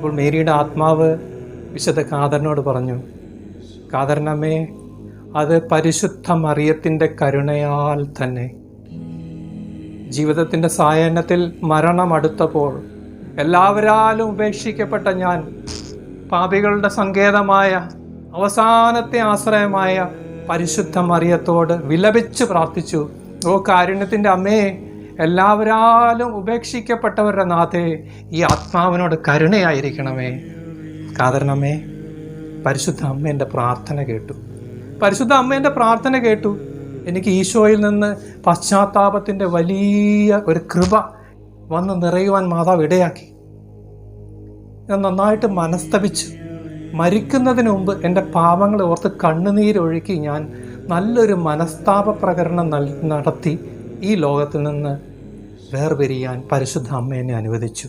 അപ്പോൾ മേരിയുടെ ആത്മാവ് വിശുദ്ധ കാതറിനോട് പറഞ്ഞു കാതറിനമ്മേ അത് പരിശുദ്ധ മറിയത്തിന്റെ കരുണയാൽ തന്നെ. ജീവിതത്തിന്റെ സായാഹ്നത്തിൽ മരണം അടുത്തപ്പോൾ എല്ലാവരാലും ഉപേക്ഷിക്കപ്പെട്ട ഞാൻ പാപികളുടെ സങ്കേതമായ അവസാനത്തെ ആശ്രയമായ പരിശുദ്ധ മറിയത്തോട് വിലപിച്ച് പ്രാർത്ഥിച്ചു. ഓ കാരുണ്യത്തിന്റെ അമ്മേ എല്ലാവരാലും ഉപേക്ഷിക്കപ്പെട്ടവരുടെ നാഥേ ഈ ആത്മാവിനോട് കരുണയായിരിക്കണമേ. കാതരണമേ പരിശുദ്ധ അമ്മേന്റെ പ്രാർത്ഥന കേട്ടു. പരിശുദ്ധ അമ്മേന്റെ പ്രാർത്ഥന കേട്ടു. എനിക്ക് ഈശോയിൽ നിന്ന് പശ്ചാത്താപത്തിന്റെ വലിയ ഒരു കൃപ വന്ന് നിറയുവാൻ മാതാവ് ഇടയാക്കി. ഞാൻ നന്നായിട്ട് മനസ്തപിച്ചു മരിക്കുന്നതിന് മുമ്പ് എന്റെ പാപങ്ങൾ ഓർത്ത് കണ്ണുനീരൊഴുക്കി ഞാൻ നല്ലൊരു മനസ്താപ പ്രകരണം നടത്തി ഈ ലോകത്തിൽ നിന്ന് വേർപിരിയാൻ പരിശുദ്ധ അമ്മ എന്നെ അനുവദിച്ചു.